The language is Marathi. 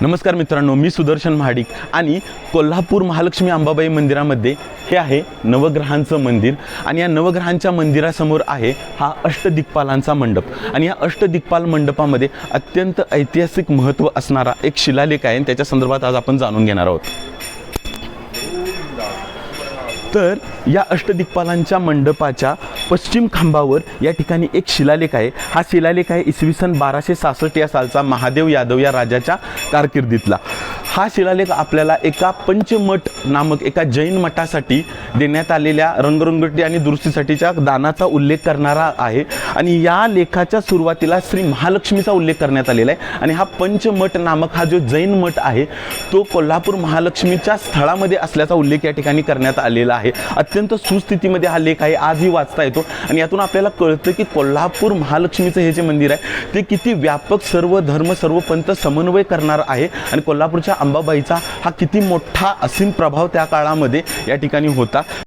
नमस्कार मित्रांनो मी सुदर्शन महाडिक आणि कोल्हापूर महालक्ष्मी अंबाबाई मंदिरामध्ये हे आहे नवग्रहांचं मंदिर आणि या नवग्रहांच्या मंदिरासमोर आहे हा अष्टदिक्पालांचा मंडप. आणि या अष्टदिक्पाल मंडपामध्ये अत्यंत ऐतिहासिक महत्त्व असणारा एक शिलालेख आहे आणि त्याच्या संदर्भात आज आपण जाणून घेणार आहोत. तर या अष्टदिक्पालांच्या मंडपाच्या पश्चिम खांबावर या ठिकाणी एक शिलालेख आहे. हा शिलालेख आहे इसवी सन बाराशे सासष्ट या सालचा महादेव यादव या राजाच्या कारकिर्दीतला. हा शिलालेख आपल्याला एका पंचमठ नामक एका जैन मठासाठी देण्यात आलेल्या रंगरंगटी आणि दुरुस्तीसाठीच्या दानाचा उल्लेख करणारा आहे. आणि या लेखाच्या सुरुवातीला श्री महालक्ष्मीचा उल्लेख करण्यात आलेला आहे. आणि हा पंचमठ नामक हा जो जैन मठ आहे तो कोल्हापूर महालक्ष्मीच्या स्थळामध्ये असल्याचा उल्लेख या ठिकाणी करण्यात आलेला आहे. अत्यंत सुस्थितीमध्ये हा लेख आहे आजही वाचता येतो. आणि यातून आपल्याला कळतं की कोल्हापूर महालक्ष्मीचं हे जे मंदिर आहे ते किती व्यापक सर्व धर्म सर्व पंथ समन्वय करणार आहे. आणि कोल्हापूरच्या अंबाबाईचा हा किती मोठा असीम प्रभाव त्या काळामध्ये या ठिकाणी होता.